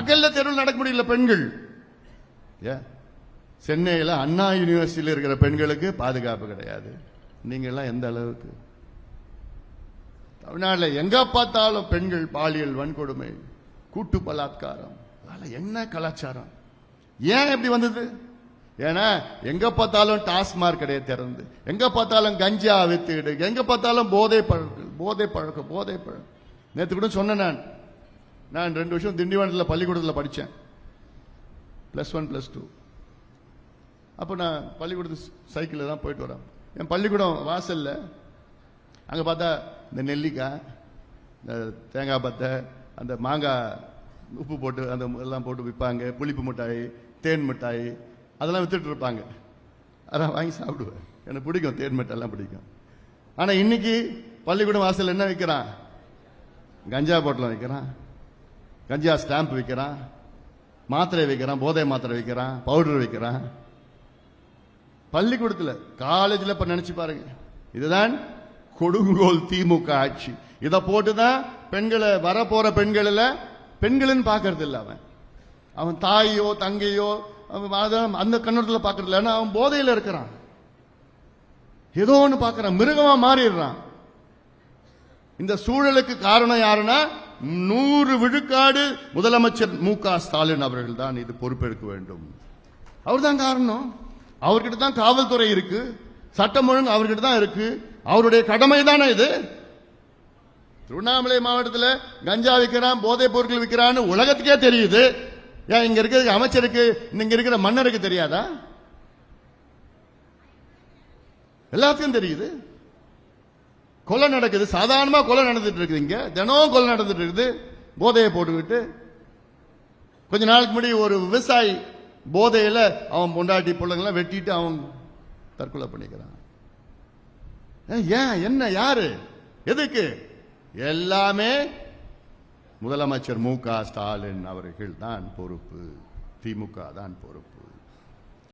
பகல்ல தெருவில் நடக்க முடியல பெண்கள். சென்னையில் அண்ணா யூனிவர்சிட்டியில் இருக்கிற பெண்களுக்கு பாதுகாப்பு கிடையாது. நீங்கள்லாம் எந்த அளவுக்கு? தமிழ்நாட்டில் எங்க பார்த்தாலும் பெண்கள் பாலியல் வன்கொடுமை கூட்டு பலாத்காரம் அதில் என்ன கலாச்சாரம்? ஏன் இப்படி வந்தது? ஏன்னா எங்க பார்த்தாலும் டாஸ்மார்க் கடையை திறந்து எங்க பார்த்தாலும் கஞ்சா வித்துக்கிட்டு எங்க பார்த்தாலும் போதை பழக்கம் போதை பழக்கம் போதை பழக்கம் நேற்று கூட சொன்னேன் நான். நான் ரெண்டு வருஷம் திண்டிவனத்தில் பள்ளிக்கூடத்தில் படித்தேன் ப்ளஸ் ஒன் ப்ளஸ் டூ அப்போ நான் பள்ளிக்கூடத்து சைக்கிளில் தான் போயிட்டு வரேன் என் பள்ளிக்கூடம் வாசலில். அங்கே பார்த்தா இந்த நெல்லிக்காய் இந்த தேங்காய் பத்தை அந்த மாங்காய் உப்பு போட்டு அந்த எல்லாம் போட்டு விற்பாங்க. புளிப்பு மிட்டாய் தேன் மிட்டாய் அதெல்லாம் வித்துட்டு இருப்பாங்க. அதெல்லாம் வாங்கி சாப்பிடுவேன். எனக்கு பிடிக்கும். தேன் மிட்டாய்லாம் பிடிக்கும். ஆனால் இன்னைக்கு பள்ளிக்கூடம் வாசலில் என்ன விற்கிறான் கஞ்சா பாட்டில் விற்கிறான் கஞ்சா ஸ்டாம்ப் விற்கிறான் மாத்திரை விற்கிறான் போதை மாத்திரை விற்கிறான் பவுடர் விற்கிறான் பள்ளிக்கூடத்தில் காலேஜில் இப்போ நினச்சி பாருங்க. இதுதான் கொடுங்கோல் திமுக ஆட்சி. இதை போட்டு தான் பெண்களை வரப்போகிற பெண்களில் பெண்களுன்னு பார்க்கறது இல்லை அவன். அவன் தாயோ தங்கையோ அந்த கண்ணோட்டத்தில் பார்க்கறது இல்லை. அவன் போதையில் இருக்கிறான். ஏதோ ஒன்று பார்க்குறான். மிருகமாக மாறிடுறான். இந்த சூழலுக்கு காரணம் யாருன்னா நூறு விழுக்காடு முதலமைச்சர் மு க ஸ்டாலின் அவர்கள் தான் இது பொறுப்பெடுக்க வேண்டும். அவர் தான் காரணம். அவர்கிட்ட தான் காவல்துறை இருக்கு. சட்டம் ஒழுங்கு அவர்கிட்ட தான் இருக்கு. அவருடைய கடமை தானே இது. திருவண்ணாமலை மாவட்டத்தில் கஞ்சா விற்கிறான் போதைப் பொருட்கள் விற்கிறான்னு உலகத்துக்கே தெரியுது. ஏன் இங்க இருக்கிற அமைச்சருக்கு இங்க இருக்கிற மன்னருக்கு தெரியாதா? எல்லாத்துக்கும் தெரியுது. கொலை நடக்குது. சாதாரணமாக கொலை நடந்துட்டு இருக்குது இங்க. தினம் கொலை நடந்துட்டு இருக்குது. போதையை போட்டுக்கிட்டு. கொஞ்ச நாளுக்கு முன்னாடி ஒரு விவசாயி போதையில் அவன் பொண்டாட்டி பிள்ளைங்களாம் வெட்டிட்டு அவன் தற்கொலை பண்ணிக்கிறான். ஏன், ஏன்? என்ன? யாரு? எதுக்கு? எல்லாமே முதலமைச்சர் மு க ஸ்டாலின் அவர்கள் தான் பொறுப்பு திமுக தான் பொறுப்பு.